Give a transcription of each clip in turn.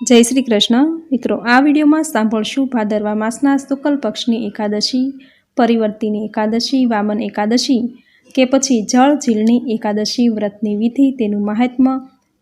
જય શ્રી કૃષ્ણ. મિત્રો, આ વિડીયોમાં સાંભળશું ભાદરવા માસના શુક્લ પક્ષની એકાદશી, પરિવર્તિની એકાદશી, વામન એકાદશી કે પછી જળ ઝીલની એકાદશી, વ્રતની વિધિ તેનું મહાત્મ્ય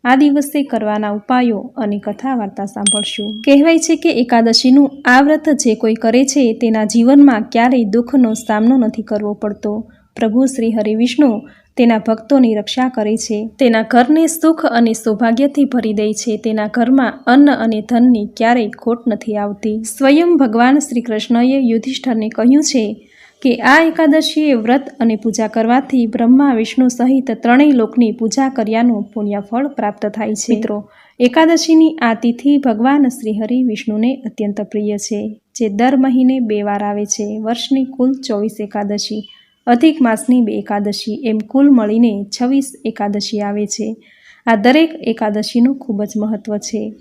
આ દિવસે કરવાના ઉપાયો અને કથા વાર્તા સાંભળશું. કહેવાય છે કે એકાદશીનું આ વ્રત જે કોઈ કરે છે તેના જીવનમાં ક્યારેય દુઃખનો સામનો નથી કરવો પડતો. પ્રભુ શ્રી હરિવિષ્ણુ તેના ભક્તોની રક્ષા કરે છે. તેના ઘરને સુખ અને સૌભાગ્યથી ભરી દે છે. તેના ઘરમાં અન્ન અને ધનની ક્યારેય ખોટ નથી આવતી. સ્વયં ભગવાન શ્રી કૃષ્ણએ યુધિષ્ઠરને કહ્યું છે કે, આ એકાદશીએ વ્રત અને પૂજા કરવાથી બ્રહ્મા વિષ્ણુ સહિત ત્રણેય લોકની પૂજા કર્યાનું પુણ્યફળ પ્રાપ્ત થાય છે. મિત્રો, એકાદશીની આ તિથિ ભગવાન શ્રીહરિ વિષ્ણુને અત્યંત પ્રિય છે, જે દર મહિને બે વાર આવે છે. વર્ષની કુલ ચોવીસ એકાદશી. અધિક માસની બે એકાદશી એમ કુલ મળીને છવ્વીસ એકાદશી આવે છે. આ દરેક એકાદશીનું ખૂબ જ મહત્ત્વ છે.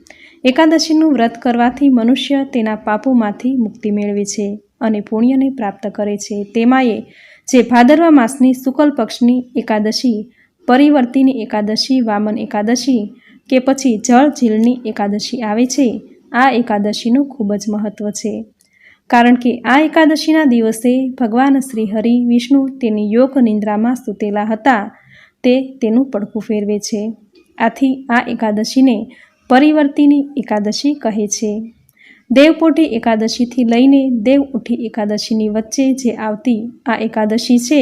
એકાદશીનું વ્રત કરવાથી મનુષ્ય તેના પાપોમાંથી મુક્તિ મેળવે છે અને પુણ્યને પ્રાપ્ત કરે છે. તેમાંયે જે ભાદરવા માસની શુકલ પક્ષની એકાદશી, પરિવર્તિની એકાદશી, વામન એકાદશી કે પછી જળ ઝીલની એકાદશી આવે છે, આ એકાદશીનું ખૂબ જ મહત્ત્વ છે. કારણ કે આ એકાદશીના દિવસે ભગવાન શ્રી હરિ વિષ્ણુ તેની યોગ નિંદ્રામાં સૂતેલા હતા. તે તેનું પડખું ફેરવે છે. આથી આ એકાદશીને પરિવર્તિની એકાદશી કહે છે. દેવપોટી એકાદશીથી લઈને દેવ ઉઠી એકાદશીની વચ્ચે જે આવતી આ એકાદશી છે,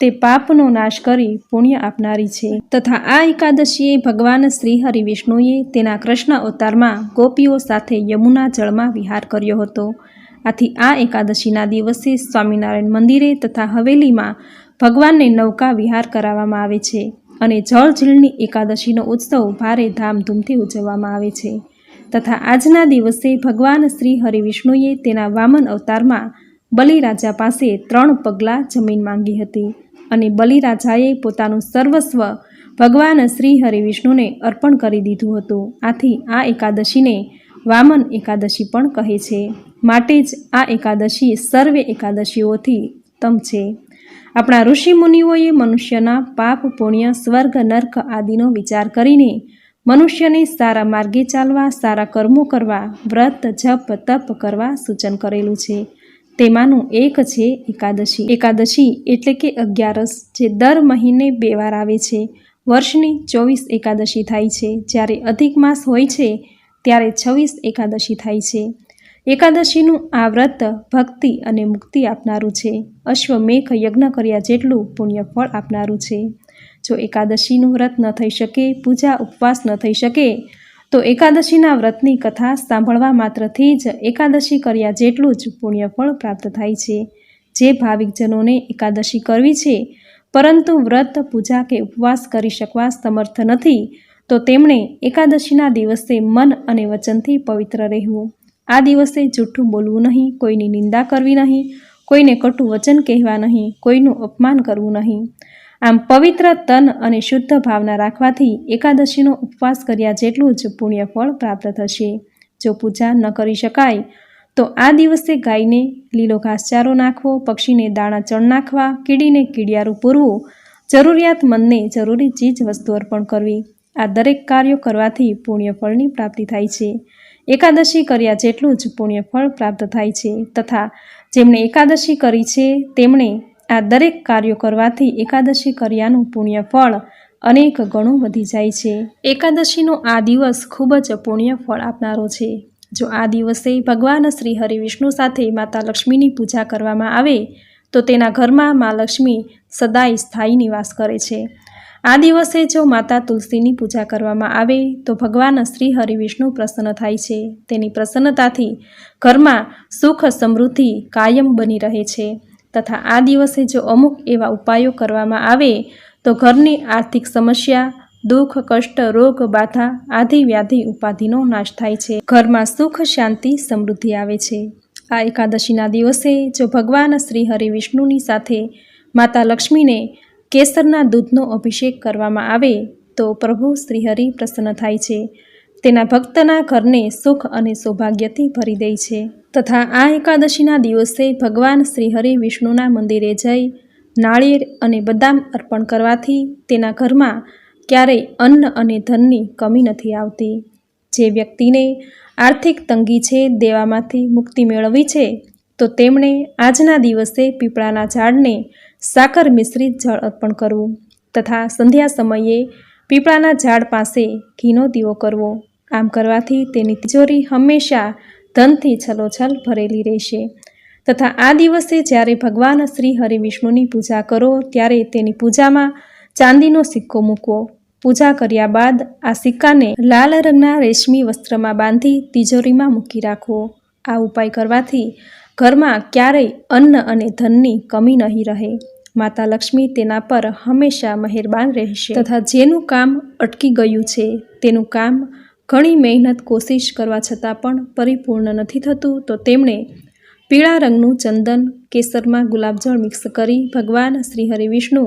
તે પાપનો નાશ કરી પુણ્ય આપનારી છે. તથા આ એકાદશીએ ભગવાન શ્રી હરિ વિષ્ણુએ તેના કૃષ્ણ અવતારમાં ગોપીઓ સાથે યમુના જળમાં વિહાર કર્યો હતો. આથી આ એકાદશીના દિવસે સ્વામિનારાયણ મંદિરે તથા હવેલીમાં ભગવાનને નૌકા વિહાર કરાવવામાં આવે છે અને જળ ઝીલની એકાદશીનો ઉત્સવ ભારે ધામધૂમથી ઉજવવામાં આવે છે. તથા આજના દિવસે ભગવાન શ્રી હરિવિષ્ણુએ તેના વામન અવતારમાં બલિરાજા પાસે ત્રણ પગલાં જમીન માંગી હતી અને બલિરાજાએ પોતાનું સર્વસ્વ ભગવાન શ્રી હરિવિષ્ણુને અર્પણ કરી દીધું હતું. આથી આ એકાદશીને વામન એકાદશી પણ કહે છે. માટે જ આ એકાદશી સર્વે એકાદશીઓથી ઉત્તમ છે. આપણા ઋષિ મુનિઓએ મનુષ્યના પાપ, પુણ્ય, સ્વર્ગ, નર્ક આદિનો વિચાર કરીને મનુષ્યને સારા માર્ગે ચાલવા, સારા કર્મો કરવા, વ્રત, જપ, તપ કરવા સૂચન કરેલું છે. તેમાંનું એક છે એકાદશી. એકાદશી એટલે કે અગિયારસ, જે દર મહિને બે વાર આવે છે. વર્ષની ચોવીસ એકાદશી થાય છે. જ્યારે અધિક માસ હોય છે, ત્યારે છવ્વીસ એકાદશી થાય છે. એકાદશીનું આ વ્રત ભક્તિ અને મુક્તિ આપનારું છે. અશ્વમેઘ યજ્ઞ કર્યા જેટલું પુણ્ય ફળ આપનારું છે. જો એકાદશીનું વ્રત ન થઈ શકે, પૂજા ઉપવાસ ન થઈ શકે, તો એકાદશીના વ્રતની કથા સાંભળવા માત્રથી જ એકાદશી કર્યા જેટલું જ પુણ્યફળ પ્રાપ્ત થાય છે. જે ભાવિકજનોને એકાદશી કરવી છે, પરંતુ વ્રત, પૂજા કે ઉપવાસ કરી શકવા સમર્થ નથી, તો તેમણે એકાદશીના દિવસે મન અને વચનથી પવિત્ર રહેવું. આ દિવસે જૂઠું બોલવું નહીં, કોઈની નિંદા કરવી નહીં, કોઈને કટુ વચન કહેવા નહીં, કોઈનું અપમાન કરવું નહીં. આમ પવિત્ર તન અને શુદ્ધ ભાવના રાખવાથી એકાદશીનો ઉપવાસ કર્યા જેટલું જ પુણ્યફળ પ્રાપ્ત થશે. જો પૂજા ન કરી શકાય, તો આ દિવસે ગાયને લીલો ઘાસચારો નાખવો, પક્ષીને દાણા ચણ નાખવા, કીડીને કીડિયારું પૂરવું જરૂરિયાતમંદને જરૂરી ચીજ વસ્તુ અર્પણ કરવી, આ દરેક કાર્યો કરવાથી પુણ્યફળની પ્રાપ્તિ થાય છે. એકાદશી કર્યા જેટલું જ પુણ્યફળ પ્રાપ્ત થાય છે તથા જેમણે એકાદશી કરી છે, તેમણે આ દરેક કાર્યો કરવાથી એકાદશી કર્યાનું પુણ્યફળ અનેક ગણું વધી જાય છે. એકાદશીનો આ દિવસ ખૂબ જ પુણ્યફળ આપનારો છે. જો આ દિવસે ભગવાન શ્રી હરિવિષ્ણુ સાથે માતા લક્ષ્મીની પૂજા કરવામાં આવે, તો તેના ઘરમાં મા લક્ષ્મી સદાય સ્થાયી નિવાસ કરે છે. આ દિવસે જો માતા તુલસીની પૂજા કરવામાં આવે, તો ભગવાન શ્રી હરિવિષ્ણુ પ્રસન્ન થાય છે. તેની પ્રસન્નતાથી ઘરમાં સુખ સમૃદ્ધિ કાયમ બની રહે છે. તથા આ દિવસે જો અમુક એવા ઉપાયો કરવામાં આવે, તો ઘરની આર્થિક સમસ્યા, દુઃખ, કષ્ટ, રોગ, બાધા આદિ વ્યાધિ ઉપાધિનો નાશ થાય છે. ઘરમાં સુખ, શાંતિ, સમૃદ્ધિ આવે છે. આ એકાદશીના દિવસે જો ભગવાન શ્રી હરિવિષ્ણુની સાથે માતા લક્ષ્મીને કેસરના દૂધનો અભિષેક કરવામાં આવે તો પ્રભુ શ્રીહરિ પ્રસન્ન થાય છે. તેના ભક્તના ઘરને સુખ અને સૌભાગ્યથી ભરી દે છે. તથા આ એકાદશીના દિવસે ભગવાન શ્રીહરિ વિષ્ણુના મંદિરે જઈ નાળિયેર અને બદામ અર્પણ કરવાથી તેના ઘરમાં ક્યારેય અન્ન અને ધનની કમી નથી આવતી. જે વ્યક્તિને આર્થિક તંગી છે, દેવામાંથી મુક્તિ મેળવવી છે, તો તેમણે આજના દિવસે પીપળાના ઝાડને સાકર મિશ્રિત જળ અર્પણ કરવું તથા સંધ્યા સમયે પીપળાના ઝાડ પાસે ઘીનો દીવો કરવો. આમ કરવાથી તેની તિજોરી હંમેશા ધનથી છલોછલ ભરેલી રહેશે. તથા આ દિવસે જ્યારે ભગવાન શ્રી હરિ વિષ્ણુની પૂજા કરો, ત્યારે તેની પૂજામાં ચાંદીનો સિક્કો મૂકવો. પૂજા કર્યા બાદ આ સિક્કાને લાલ રંગના રેશમી વસ્ત્રમાં બાંધી તિજોરીમાં મૂકી રાખવો. આ ઉપાય કરવાથી ઘરમાં ક્યારેય અન્ન અને ધનની કમી નહીં રહે. માતા લક્ષ્મી તેના પર હંમેશા મહેરબાન રહેશે. તથા જેનું કામ અટકી ગયું છે, તેનું કામ ઘણી મહેનત કોશિશ કરવા છતાં પણ પરિપૂર્ણ નથી થતું, તો તેમણે પીળા રંગનું ચંદન, કેસરમાં ગુલાબજળ મિક્સ કરી ભગવાન શ્રી હરિ વિષ્ણુ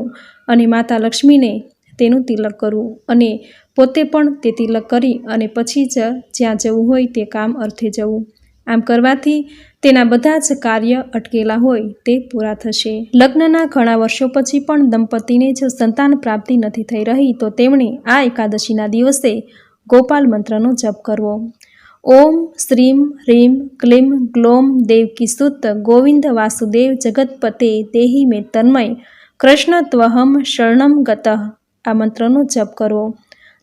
અને માતા લક્ષ્મીને તેનું તિલક કરવું અને પોતે પણ તે તિલક કરી અને પછી જ જ્યાં જવું હોય તે કામ અર્થે જવું. આમ કરવાથી તેના બધા જ કાર્ય અટકેલા હોય તે પૂરા થશે. લગ્નના ઘણા વર્ષો પછી પણ દંપતીને જો સંતાન પ્રાપ્તિ નથી થઈ રહી, તો તેમણે આ એકાદશીના દિવસે ગોપાલ મંત્રનો જપ કરવો. ઓમ શ્રીમ હ્રીમ ક્લીમ ગ્લોમ દેવકીસુત ગોવિંદ વાસુદેવ જગતપતે દેહી મે તન્મય કૃષ્ણ ત્વહમ શરણમ ગત આ મંત્રનો જપ કરવો.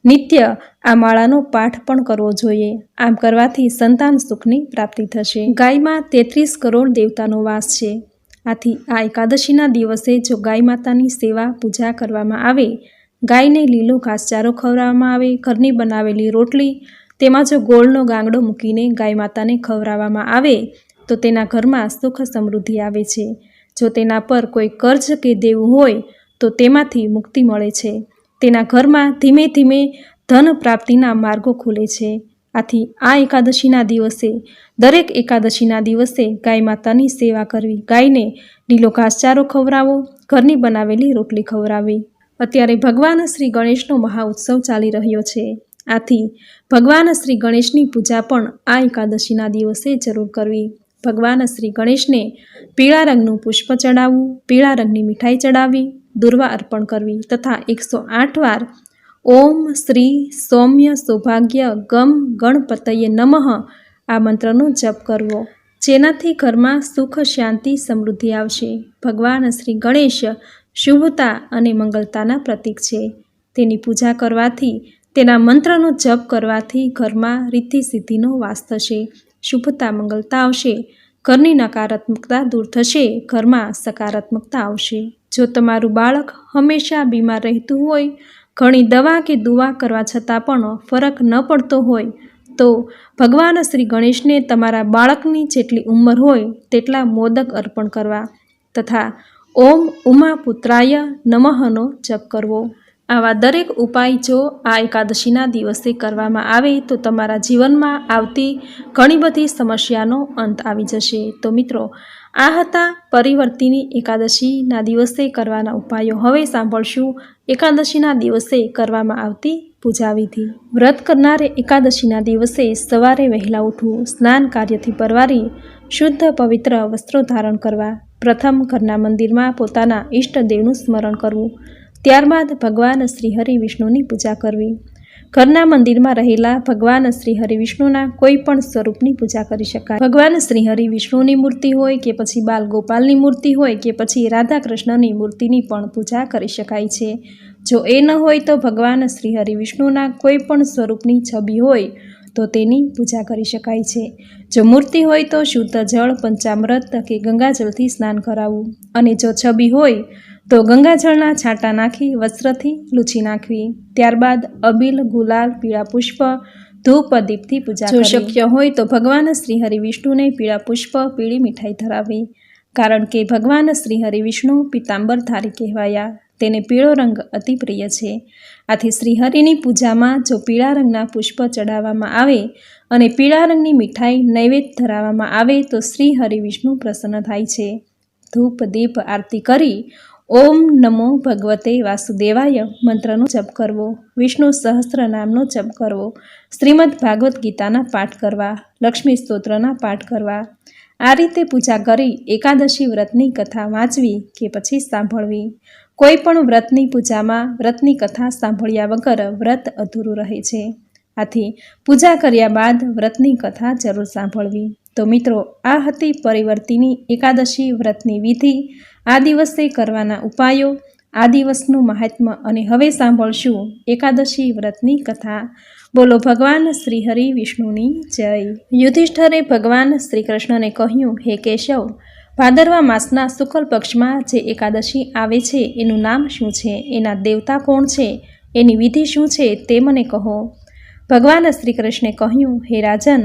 નિત્ય આ માળાનો પાઠ પણ કરવો જોઈએ. આમ કરવાથી સંતાન સુખની પ્રાપ્તિ થશે. ગાયમાં તેત્રીસ કરોડ દેવતાનો વાસ છે. આથી આ એકાદશીના દિવસે જો ગાય માતાની સેવા, પૂજા કરવામાં આવે, ગાયને લીલો ઘાસચારો ખવડાવવામાં આવે, ઘરની બનાવેલી રોટલી, તેમાં જો ગોળનો ગાંગડો મૂકીને ગાય માતાને ખવડાવવામાં આવે, તો તેના ઘરમાં સુખ સમૃદ્ધિ આવે છે. જો તેના પર કોઈ કર્જ કે દેવું હોય, તો તેમાંથી મુક્તિ મળે છે. તેના ઘરમાં ધીમે ધીમે ધન પ્રાપ્તિના માર્ગો ખુલે છે. આથી આ એકાદશીના દિવસે, દરેક એકાદશીના દિવસે ગાય માતાની સેવા કરવી. ગાયને લીલો ઘાસચારો ખવડાવો, ઘરની બનાવેલી રોટલી ખવડાવી. અત્યારે ભગવાન શ્રી ગણેશનો મહાઉત્સવ ચાલી રહ્યો છે. આથી ભગવાન શ્રી ગણેશની પૂજા પણ આ એકાદશીના દિવસે જરૂર કરવી. ભગવાન શ્રી ગણેશને પીળા રંગનું પુષ્પ ચડાવવું, પીળા રંગની મીઠાઈ ચડાવવી દુર્વા અર્પણ કરવી તથા એકસો આઠ વાર ઓમ શ્રી સૌમ્ય સૌભાગ્ય ગમ ગણપતયે નમઃ આ મંત્રનો જપ કરવો. જેનાથી ઘરમાં સુખ, શાંતિ, સમૃદ્ધિ આવશે. ભગવાન શ્રી ગણેશ શુભતા અને મંગલતાના પ્રતીક છે. તેની પૂજા કરવાથી, તેના મંત્રનો જપ કરવાથી ઘરમાં રીતિ સિદ્ધિનો વાસ થશે. શુભતા, મંગલતા આવશે. ઘરની નકારાત્મકતા દૂર થશે. ઘરમાં સકારાત્મકતા આવશે. જો તમારું બાળક હંમેશા બીમાર રહેતું હોય, ઘણી દવા કે દુવા કરવા છતાં પણ ફરક ન પડતો હોય, તો ભગવાન શ્રી ગણેશને તમારા બાળકની જેટલી ઉંમર હોય તેટલા મોદક અર્પણ કરવા તથા ઓમ ઉમા પુત્રાય નમઃનો જપ કરવો. આવા દરેક ઉપાય જો આ એકાદશીના દિવસે કરવામાં આવે તો તમારા જીવનમાં આવતી ઘણી બધી સમસ્યાનો અંત આવી જશે. તો મિત્રો આ હતા પરિવર્તિની એકાદશીના દિવસે કરવાના ઉપાયો. હવે સાંભળશું એકાદશીના દિવસે કરવામાં આવતી પૂજા વિધિ વ્રત કરનારે એકાદશીના દિવસે સવારે વહેલા ઉઠવું, સ્નાન કાર્યથી પરવારી, શુદ્ધ પવિત્ર વસ્ત્રો ધારણ કરવા, પ્રથમ ઘરના મંદિરમાં પોતાના ઈષ્ટદેવનું સ્મરણ કરવું, ત્યારબાદ ભગવાન શ્રીહરિ વિષ્ણુની પૂજા કરવી. ઘરના મંદિરમાં રહેલા ભગવાન શ્રી હરિ વિષ્ણુના કોઈ પણ સ્વરૂપની પૂજા કરી શકાય. ભગવાન શ્રી હરિ વિષ્ણુની મૂર્તિ હોય કે પછી બાલ ગોપાલની મૂર્તિ હોય કે પછી રાધા કૃષ્ણની મૂર્તિની પણ પૂજા કરી શકાય છે. જો એ ન હોય તો ભગવાન શ્રી હરિ વિષ્ણુના કોઈ પણ સ્વરૂપની છબી હોય તો તેની પૂજા કરી શકાય છે. જો મૂર્તિ હોય તો શુદ્ધ જળ, પંચામૃત કે ગંગાજળથી સ્નાન કરાવવું. અને જો છબી હોય તો ગંગાજળના છાંટા નાખી વસ્ત્રથી લૂછી નાખવી. ત્યારબાદ અબીલ ગુલાલ પીળા પુષ્પ ધૂપ દીપથી પૂજા જો શક્ય હોય તો ભગવાન શ્રી હરિ વિષ્ણુને પીળા પુષ્પ પીળી મીઠાઈ ધરાવી કારણ કે ભગવાન શ્રી હરિ વિષ્ણુ પિતાંબરધારી કહેવાયા. તેને પીળો રંગ અતિ પ્રિય છે. આથી શ્રીહરિની પૂજામાં જો પીળા રંગના પુષ્પ ચડાવવામાં આવે અને પીળા રંગની મીઠાઈ નૈવેદ્ય ધરાવવામાં આવે તો શ્રી હરિ વિષ્ણુ પ્રસન્ન થાય છે. ધૂપ દીપ આરતી કરી ઓમ નમો ભગવતે વાસુદેવાય મંત્રનો જપ કરવો, વિષ્ણુ સહસ્ત્ર નામનો જપ કરવો, શ્રીમદ ભાગવદ્ ગીતાના પાઠ કરવા, લક્ષ્મી સ્તોત્રના પાઠ કરવા. આ રીતે પૂજા કરી એકાદશી વ્રતની કથા વાંચવી કે પછી સાંભળવી. કોઈ પણ વ્રતની પૂજામાં વ્રતની કથા સાંભળ્યા વગર વ્રત અધૂરું રહે છે. આથી પૂજા કર્યા બાદ વ્રતની કથા જરૂર સાંભળવી. તો મિત્રો, આ હતી પરિવર્તિની એકાદશી વ્રતની વિધિ. આ દિવસે કરવાના ઉપાયો, આ દિવસનું મહાત્મ્ય અને હવે સાંભળશું એકાદશી વ્રતની કથા. બોલો ભગવાન શ્રી વિષ્ણુની જય. યુધિષ્ઠરે ભગવાન શ્રી કહ્યું, હે કેશવ, ભાદરવા માસના શુક્લ પક્ષમાં જે એકાદશી આવે છે, એનું નામ શું છે? એના દેવતા કોણ છે? એની વિધિ શું છે? તે મને કહો. ભગવાન શ્રી કૃષ્ણે કહ્યું, હે રાજન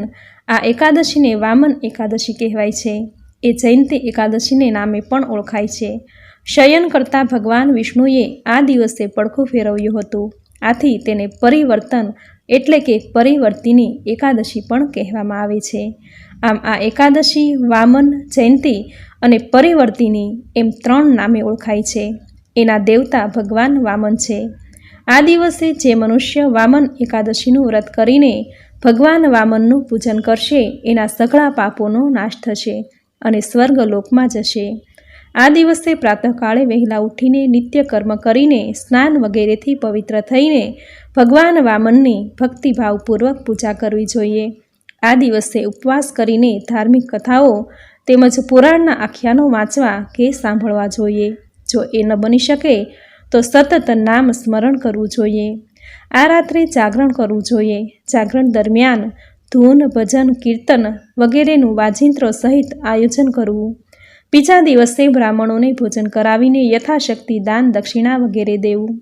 આ એકાદશીને વામન એકાદશી કહેવાય છે. એ જયંતી એકાદશીને નામે પણ ઓળખાય છે. શયન કરતા ભગવાન વિષ્ણુએ આ દિવસે પડખું ફેરવ્યું હતું. આથી તેને પરિવર્તન એટલે કે પરિવર્તિની એકાદશી પણ કહેવામાં આવે છે. આમ આ એકાદશી, વામન, જયંતી અને પરિવર્તિની એમ ત્રણ નામે ઓળખાય છે. એના દેવતા ભગવાન વામન છે. આ દિવસે જે મનુષ્ય વામન એકાદશીનું વ્રત કરીને ભગવાન વામનનું પૂજન કરશે, એના સઘળા પાપોનો નાશ થશે અને સ્વર્ગ લોકમાં જશે. આ દિવસે પ્રાતઃકાળે વહેલા ઉઠીને નિત્ય કર્મ કરીને સ્નાન વગેરેથી પવિત્ર થઈને ભગવાન વામનની ભક્તિભાવપૂર્વક પૂજા કરવી જોઈએ. આ દિવસે ઉપવાસ કરીને ધાર્મિક કથાઓ તેમજ પુરાણના આખ્યાનો વાંચવા કે સાંભળવા જોઈએ. જો એ ન બની શકે તો સતત નામ સ્મરણ કરવું જોઈએ. આ રાત્રે જાગરણ કરવું જોઈએ. જાગરણ દરમિયાન ધૂન, ભજન, કીર્તન વગેરેનું વાજિંત્રો સહિત આયોજન કરવું. બીજા દિવસે બ્રાહ્મણોને ભોજન કરાવીને યથાશક્તિ દાન દક્ષિણા વગેરે દેવું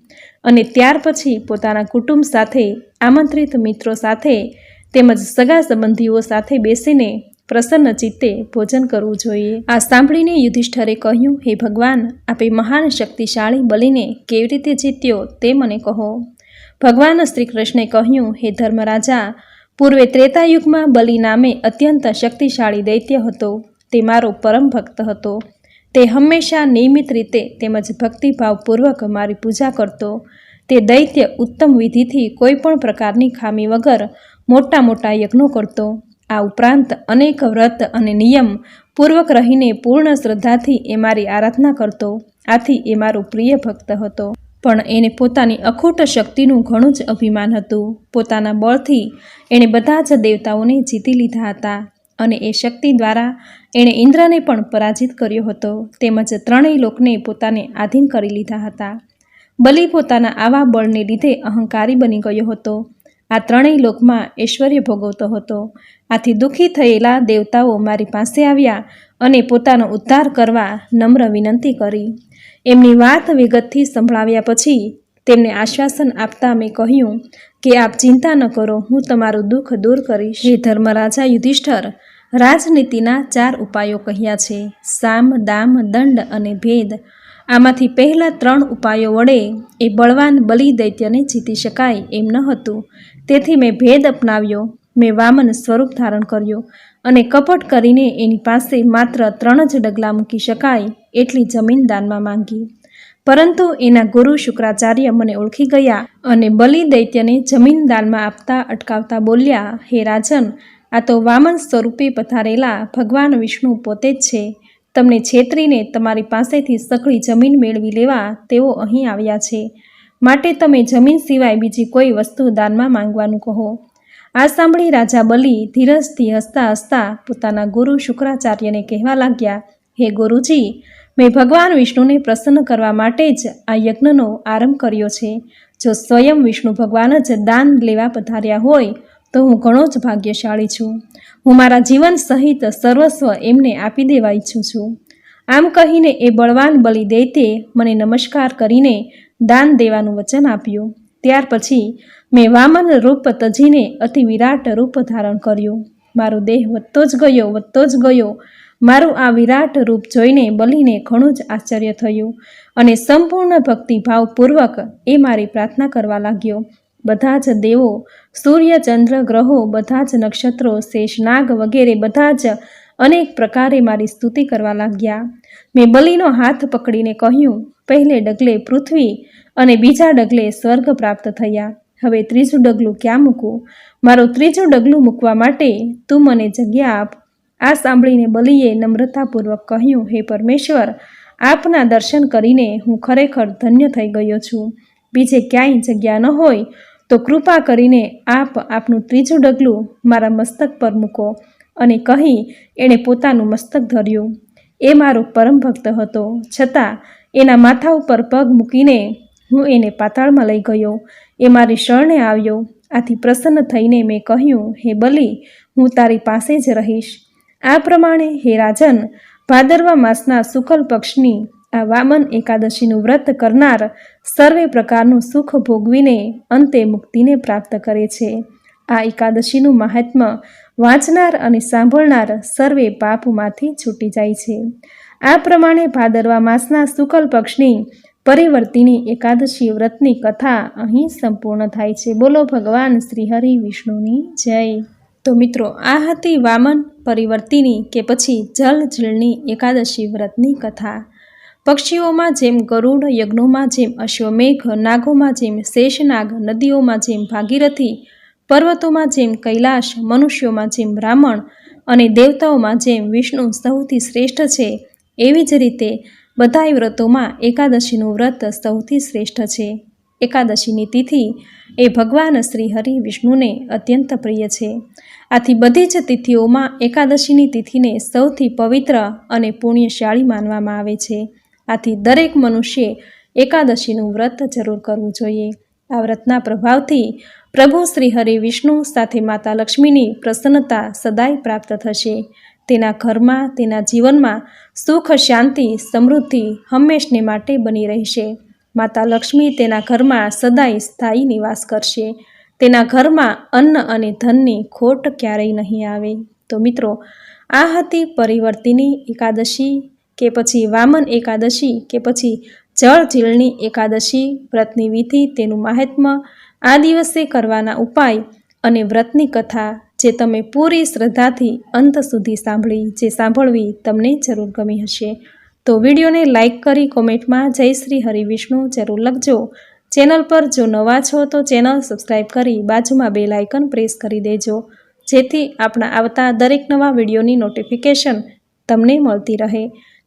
અને ત્યાર પછી પોતાના કુટુંબ સાથે, આમંત્રિત મિત્રો સાથે તેમજ સગા સંબંધીઓ સાથે બેસીને પ્રસન્ન ચિત્તે ભોજન કરવું જોઈએ. આ સાંભળીને યુધિષ્ઠરે કહ્યું, હે ભગવાન, આપે મહાન શક્તિશાળી બલીને કેવી રીતે જીત્યો તે મને કહો. ભગવાન શ્રી કૃષ્ણે કહ્યું, હે ધર્મરાજા, પૂર્વે ત્રેતાયુગમાં બલિ નામે અત્યંત શક્તિશાળી દૈત્ય હતો. તે મારો પરમ ભક્ત હતો. તે હંમેશા નિયમિત રીતે તેમજ ભક્તિભાવપૂર્વક મારી પૂજા કરતો. તે દૈત્ય ઉત્તમ વિધિથી કોઈ પણ પ્રકારની ખામી વગર મોટા મોટા યજ્ઞો કરતો. આ ઉપરાંત અનેક વ્રત અને નિયમ પૂર્વક રહીને પૂર્ણ શ્રદ્ધાથી એ મારી આરાધના કરતો. આથી એ મારો પ્રિય ભક્ત હતો. પણ એને પોતાની અખૂટ શક્તિનું ઘણું જ અભિમાન હતું. પોતાના બળથી એણે બધા જ દેવતાઓને જીતી લીધા હતા અને એ શક્તિ દ્વારા એણે ઇન્દ્રને પણ પરાજિત કર્યો હતો. તેમજ ત્રણેય લોકને પોતાને આધીન કરી લીધા હતા. બલિ પોતાના આવા બળને લીધે અહંકારી બની ગયો હતો. આ ત્રણેય લોકમાં ઐશ્વર્ય ભોગવતો હતો. આથી દુઃખી થયેલા દેવતાઓ મારી પાસે આવ્યા અને પોતાનો ઉદ્ધાર કરવા નમ્ર વિનંતી કરી. એમની વાત વિગતથી સંભળાવ્યા પછી તેમને આશ્વાસન આપતા મેં કહ્યું કે આપ ચિંતા ન કરો, હું તમારું દુઃખ દૂર કરીશ. હે ધર્મરાજા યુધિષ્ઠર રાજનીતિના ચાર ઉપાયો કહ્યા છે. સામ, દામ, દંડ અને ભેદ. આમાંથી પહેલા ત્રણ ઉપાયો વડે એ બળવાન બલિ દૈત્યને જીતી શકાય એમ ન હતું. તેથી મેં ભેદ અપનાવ્યો, મેં વામન સ્વરૂપ ધારણ કર્યું અને કપટ કરીને એની પાસે માત્ર ત્રણ જ ડગલા મૂકી શકાય એટલી જમીન દાનમાં માંગી. પરંતુ એના ગુરુ શુક્રાચાર્ય મને ઓળખી ગયા અને બલિ દૈત્યને જમીન દાનમાં આપતા અટકાવતા બોલ્યા, હે રાજન આ તો વામન સ્વરૂપે પધારેલા ભગવાન વિષ્ણુ પોતે જ છે. તમને છેતરીને તમારી પાસેથી સઘળી જમીન મેળવી લેવા તેઓ અહીં આવ્યા છે. માટે તમે જમીન સિવાય બીજી કોઈ વસ્તુ દાનમાં માંગવાનું કહો. આ સાંભળી રાજા બલિ ધીરજથી હસતા હસતા પોતાના ગુરુ શુક્રાચાર્યને કહેવા લાગ્યા, હે ગુરુજી, મેં ભગવાન વિષ્ણુને પ્રસન્ન કરવા માટે જ આ યજ્ઞનો આરંભ કર્યો છે. જો સ્વયં વિષ્ણુ ભગવાન જ દાન લેવા પધાર્યા હોય તો હું ઘણો જ ભાગ્યશાળી છું. હું મારા જીવન સહિત સર્વસ્વ એમને આપી દેવા ઈચ્છું છું. આમ કહીને એ બળવાન બલિ દૈત્યે મને નમસ્કાર કરીને દાન દેવાનું વચન આપ્યું. ત્યાર પછી મેં વામન રૂપ તજીને અતિ વિરાટ રૂપ ધારણ કર્યું. મારો દેહ વધતો જ ગયો, વધતો જ ગયો. મારું આ વિરાટ રૂપ જોઈને બલિને ઘણું જ આશ્ચર્ય થયું અને સંપૂર્ણ ભક્તિભાવપૂર્વક એ મારી પ્રાર્થના કરવા લાગ્યો. બધા જ દેવો, સૂર્ય, ચંદ્ર, ગ્રહો, બધા જ નક્ષત્રો શેષનાગ વગેરે બધા જ અનેક પ્રકારે મારી સ્તુતિ કરવા લાગ્યા. મેં બલિનો હાથ પકડીને કહ્યું, પહેલે ડગલે પૃથ્વી અને બીજા ડગલે સ્વર્ગ પ્રાપ્ત થયા. હવે ત્રીજું ડગલું ક્યાં મૂકું મારું ત્રીજું ડગલું મૂકવા માટે તું મને જગ્યા આપ. આ સાંભળીને બલિએ નમ્રતાપૂર્વક કહ્યું, હે પરમેશ્વર, આપના દર્શન કરીને હું ખરેખર ધન્ય થઈ ગયો છું. બીજે ક્યાંય જગ્યા ન હોય તો કૃપા કરીને આપ આપનું ત્રીજું ડગલું મારા મસ્તક પર મૂકો અને કહી એણે પોતાનું મસ્તક ધર્યું. એ મારો પરમ ભક્ત હતો. છતાં એના માથા ઉપર પગ મૂકીને હું એને પાતાળમાં લઈ ગયો. એ મારી શરણે આવ્યો. આથી પ્રસન્ન થઈને મેં કહ્યું, હે બલી, હું તારી પાસે જ રહીશ. આ પ્રમાણે હે રાજન, ભાદરવા માસના શુકલ પક્ષની આ વામન એકાદશીનું વ્રત કરનાર સર્વે પ્રકારનું સુખ ભોગવીને અંતે મુક્તિને પ્રાપ્ત કરે છે. આ એકાદશીનું મહાત્મ્ય વાંચનાર અને સાંભળનાર સર્વે પાપમાંથી છૂટી જાય છે. આ પ્રમાણે ભાદરવા માસના શુકલ પક્ષની પરિવર્તિની એકાદશી વ્રતની કથા અહીં સંપૂર્ણ થાય છે. બોલો ભગવાન શ્રી હરિ વિષ્ણુની જય. તો મિત્રો, આ હતી વામન પરિવર્તિની કે પછી જલ જલની એકાદશી વ્રતની કથા. પક્ષીઓમાં જેમ ગરુડ યજ્ઞોમાં જેમ અશ્વમેઘ, નાગોમાં જેમ શેષનાગ, નદીઓમાં જેમ ભાગીરથી, પર્વતોમાં જેમ કૈલાશ, મનુષ્યોમાં જેમ બ્રાહ્મણ અને દેવતાઓમાં જેમ વિષ્ણુ સૌથી શ્રેષ્ઠ છે, એવી જ રીતે બધાય વ્રતોમાં એકાદશીનું વ્રત સૌથી શ્રેષ્ઠ છે. એકાદશીની તિથિ એ ભગવાન શ્રી હરિ વિષ્ણુને અત્યંત પ્રિય છે. આથી બધી જ તિથિઓમાં એકાદશીની તિથિને સૌથી પવિત્ર અને પુણ્યશાળી માનવામાં આવે છે. આથી દરેક મનુષ્યે એકાદશીનું વ્રત જરૂર કરવું જોઈએ. આ વ્રતના પ્રભાવથી પ્રભુ શ્રી હરિ વિષ્ણુ સાથે માતા લક્ષ્મીની પ્રસન્નતા સદાય પ્રાપ્ત થશે. તેના ઘરમાં, તેના જીવનમાં સુખ, શાંતિ, સમૃદ્ધિ હંમેશને માટે બની રહેશે. માતા લક્ષ્મી તેના ઘરમાં સદાય સ્થાયી નિવાસ કરશે. તેના ઘરમાં અન્ન અને ધનની ખોટ ક્યારેય નહીં આવે. તો મિત્રો, આ હતી પરિવર્તિની એકાદશી. કે પછી વામન એકાદશી, કે પછી જળ ઝીલની એકાદશી, વ્રતની વિધિ, તેનું મહાત્મ્ય, આ દિવસે કરવાના ઉપાય અને વ્રતની કથા જે તમે પૂરી શ્રદ્ધાથી અંત સુધી સાંભળી, જે સાંભળવી તમને જરૂર ગમી હશે. તો વિડીયોને લાઇક કરી કોમેન્ટમાં જય શ્રી હરિવિષ્ણુ જરૂર લખજો. ચેનલ પર જો નવા છો તો ચેનલ સબસ્ક્રાઈબ કરી બાજુમાં બે લાઇકન પ્રેસ કરી દેજો. જેથી આપણા આવતા દરેક નવા વિડીયોની નોટિફિકેશન તમને મળતી રહે.